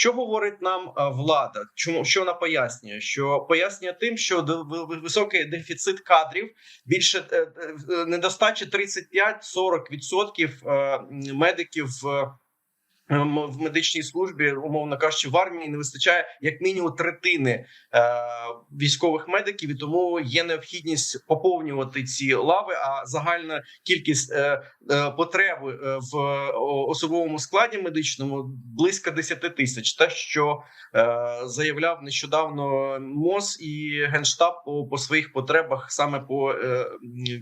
Що говорить нам е, влада? Чому що вона пояснює? Що пояснює тим, що високий дефіцит кадрів, більше недостачі е, недостача 35-40% е, медиків в медичній службі, умовно кажучи, в армії не вистачає як мінімум третини е, військових медиків, і тому є необхідність поповнювати ці лави. А загальна кількість е, е, потреби е, в особовому складі медичному близько 10 тисяч. Те, що е, заявляв нещодавно МОЗ і генштаб по, по своїх потребах саме по е,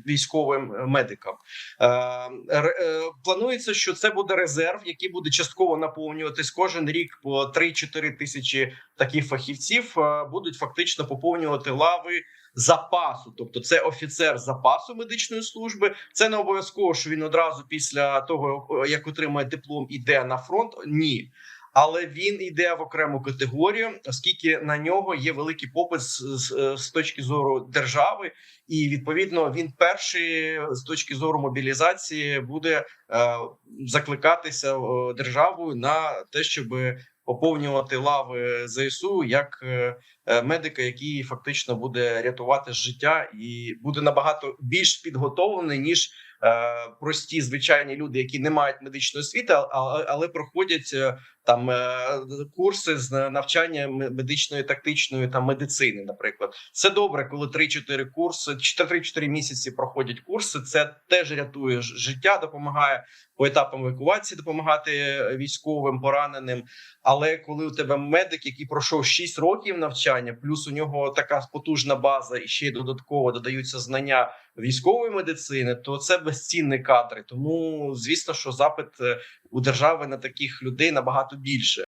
військовим медикам. Е, е, планується, що це буде резерв, який буде частково наповнюватись кожен рік по 3-4 тисячі таких фахівців. е, будуть фактично поповнювати лави запасу, тобто це офіцер запасу медичної служби. Це не обов'язково, що він одразу після того, як отримає диплом, іде на фронт. Ні. Але він йде в окрему категорію, оскільки на нього є великий попит з, з, з точки зору держави, і відповідно він перший з точки зору мобілізації буде е, закликатися е, державою на те, щоб поповнювати лави ЗСУ як е, е, медика, який фактично буде рятувати життя, і буде набагато більш підготовлений ніж е, прості звичайні люди, які не мають медичної освіти, але проходять е, там е, курси з навчання медичної тактичної та медицини. Наприклад, це добре, коли 3-4 курси, 3-4 місяці проходять курси. Це теж рятує життя, допомагає по етапам евакуації, допомагати е, військовим пораненим. Але коли у тебе медик, який пройшов 6 років навчання, плюс у нього така потужна база, і ще й додатково додаються знання військової медицини, то це безцінні кадри. Тому звісно, що запит е, у держави на таких людей набагато більше.